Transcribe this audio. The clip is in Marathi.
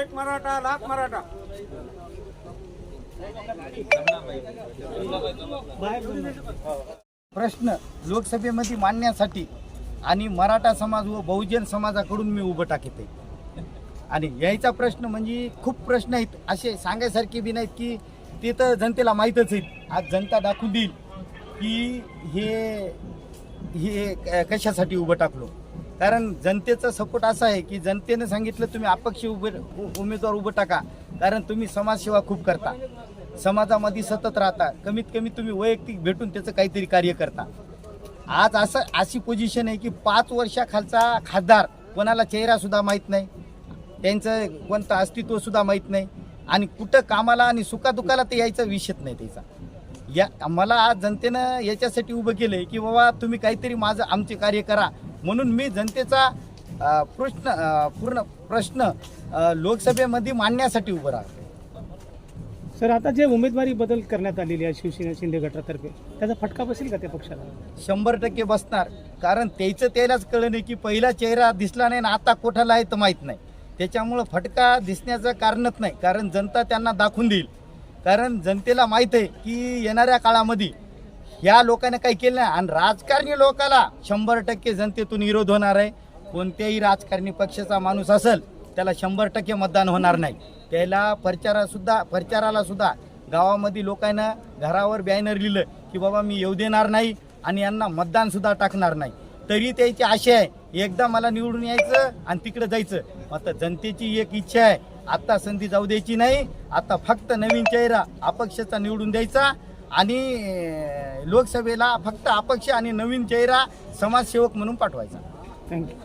एक मराठा लाख मराठा प्रश्न लोकसभेमध्ये मांडण्यासाठी आणि मराठा समाज व बहुजन समाजाकडून मी उभं टाकते. आणि यायचा प्रश्न म्हणजे खूप प्रश्न आहेत. असे सांगायसारखे बी नाहीत की ते तर जनतेला माहीतच आहेत. आज जनता दाखवून देईल की हे हे कशासाठी उभं टाकलो? कारण जनतेचा सपोर्ट असा आहे की जनतेने सांगितलं तुम्ही अपक्ष उभे उ- उमेदवार उभं टाका. कारण तुम्ही समाजसेवा खूप करता. समाजामध्ये सतत राहता. कमीत कमी तुम्ही वैयक्तिक भेटून त्याचं काहीतरी कार्य करता. आज असं अशी पोझिशन आहे की पाच वर्षाखालचा खासदार कोणाला चेहरासुद्धा माहीत नाही. त्यांचं कोणतं अस्तित्वसुद्धा माहीत नाही. आणि कुठं कामाला आणि सुखादुखाला ते यायचा विषयच नाही त्याचा. या मला आज जनतेनं याच्यासाठी उभं केलं आहे की बाबा तुम्ही काहीतरी माझं आमचे कार्य करा. म्हणून मी जनतेचा प्रश्न पूर्ण प्रश्न लोकसभेमध्ये मांडण्यासाठी उभं राहतो. सर आता जे उमेदवारी बदल करण्यात आलेली आहे शिवसेना शिंदे गटातर्फे त्याचा फटका बसेल का त्या पक्षाला? शंभर टक्के बसणार. कारण त्याचं त्यालाच कळलं नाही की पहिला चेहरा दिसला नाही आणि आता कोठाला आहे तर माहीत नाही. त्याच्यामुळं फटका दिसण्याचं कारणच नाही. कारण जनता त्यांना दाखवून देईल. कारण जनतेला माहीत आहे की येणाऱ्या काळामध्ये या लोकांनी काही केलं नाही. आणि राजकारणी लोकाला शंभर टक्के जनतेतून विरोध होणार आहे. कोणत्याही राजकारणी पक्षाचा माणूस असेल त्याला शंभर टक्के मतदान होणार नाही. त्याला प्रचारासुद्धा प्रचाराला सुद्धा गावामध्ये लोकांना घरावर बॅनर लिहिलं की बाबा मी येऊ देणार नाही आणि यांना मतदानसुद्धा टाकणार नाही. तरी त्याची आशा आहे एकदा मला निवडून यायचं आणि तिकडे जायचं. आता जनतेची एक इच्छा आहे आता संधी जाऊ द्यायची नाही. आता फक्त नवीन चेहरा अपक्षाचा निवडून द्यायचा आणि लोकसभेला फक्त अपक्ष आणि नवीन चेहरा समाजसेवक म्हणून पाठवायचा. थँक्यू